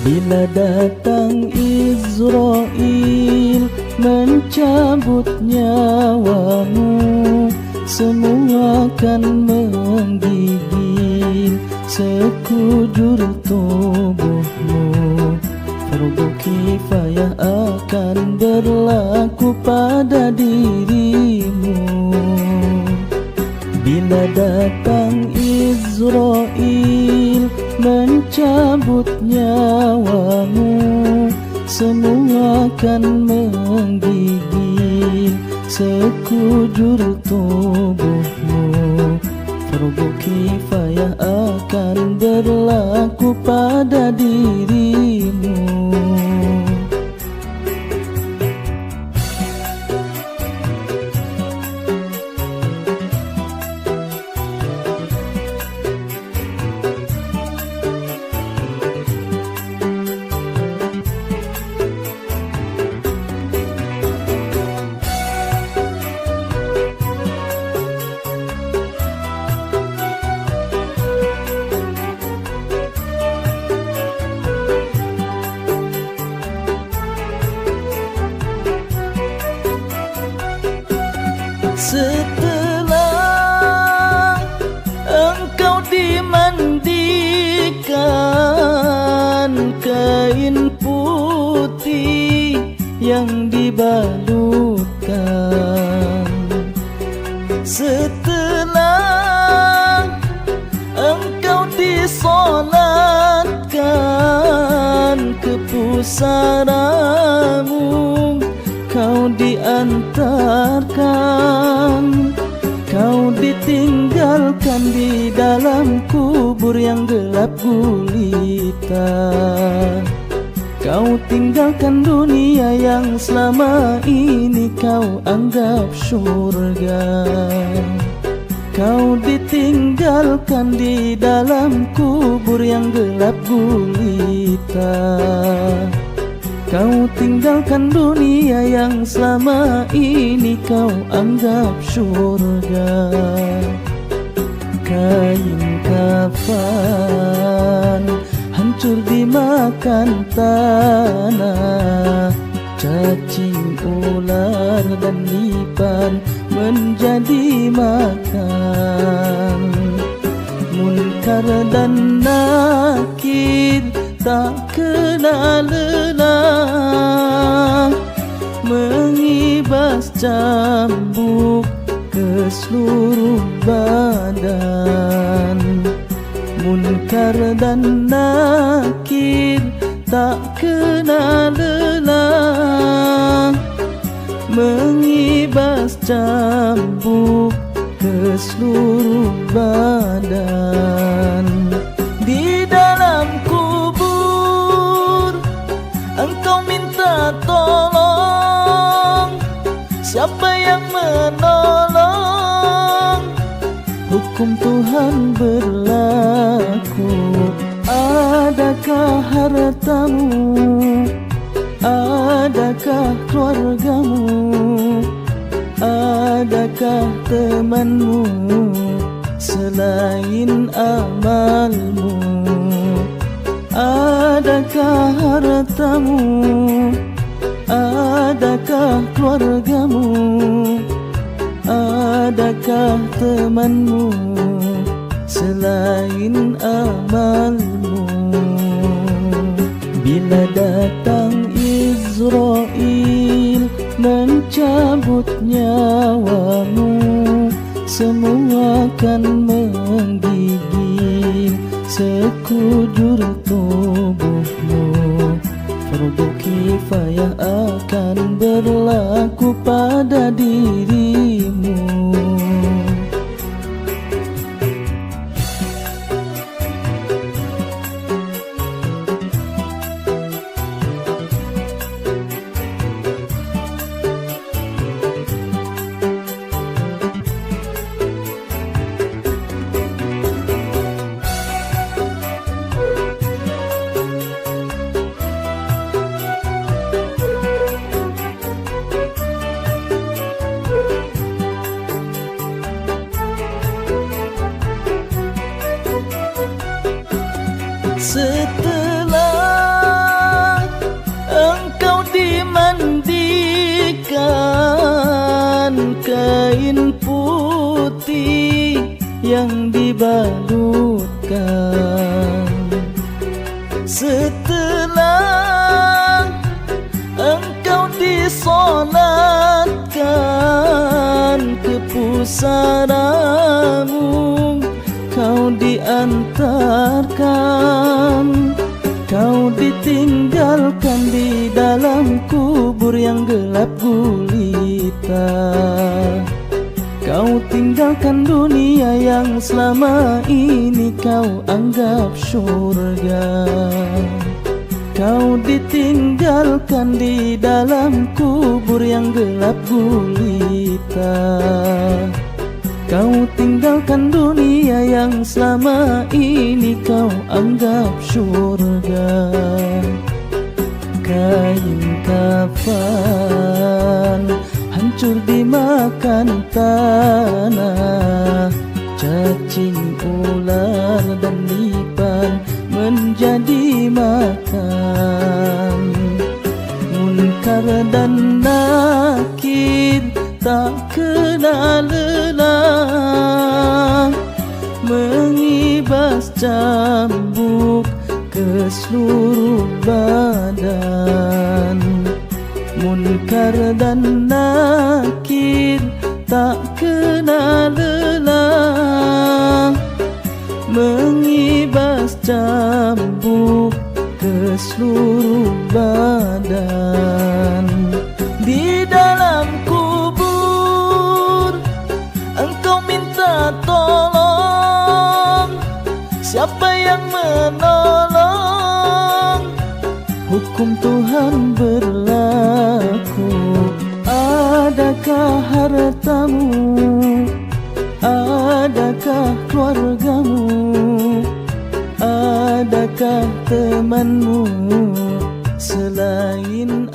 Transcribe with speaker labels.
Speaker 1: Bila datang Israel mencabut nyawamu Semua akan menggigil sekujur tubuhmu. Fardu kifayah akan berlaku pada dirimu. Bila datang Israel mencabut nyawamu. Semua akan menggigil sekujur tubuhmu. Fardu kifayah akan berlaku pada dirimu yang dibalutkan. Setelah engkau disolatkan ke pusaramu Kau diantarkan. Kau ditinggalkan di dalam kubur yang gelap gulita Kau tinggalkan dunia yang selama ini kau anggap syurga. Kau ditinggalkan di dalam kubur yang gelap gulita. Kau tinggalkan dunia yang selama ini kau anggap syurga. Kain kafan hancur dimakan tanah. Cacing ular dan lipan menjadi makan. Munkar dan nakir tak kenal lelah. Mengibas cambuk ke seluruh badan Munkar dan nakir tak kenal lelah. Mengibas cambuk ke seluruh badan. Di dalam kubur Engkau minta tolong. Siapa yang menolong Hukum Tuhan berlaku. Adakah hartamu? Adakah keluargamu? Adakah temanmu? Selain amalmu. Adakah hartamu? Adakah keluargamu Adakah temanmu Selain amalmu? Bila datang Israel Mencabut nyawamu Semua akan menggigil Sekujur tubuhmu. Fardu kifayah akan berlaku pada dirimu setelah engkau dimandikan kain putih yang dibalutkan setelah engkau disolatkan ke pusaran gulita Kau tinggalkan dunia yang selama ini kau anggap syurga. Kau ditinggalkan di dalam kubur yang gelap gulita. Kau tinggalkan dunia yang selama ini kau anggap syurga dimakan tanah. Cacing ular dan lipan menjadi makan. Munkar dan nakir tak kenal lelah. Mengibas cambuk ke seluruh badan. Munkar dan menolong. Hukum Tuhan berlaku. Adakah hartamu? Adakah keluargamu? Adakah temanmu? Selain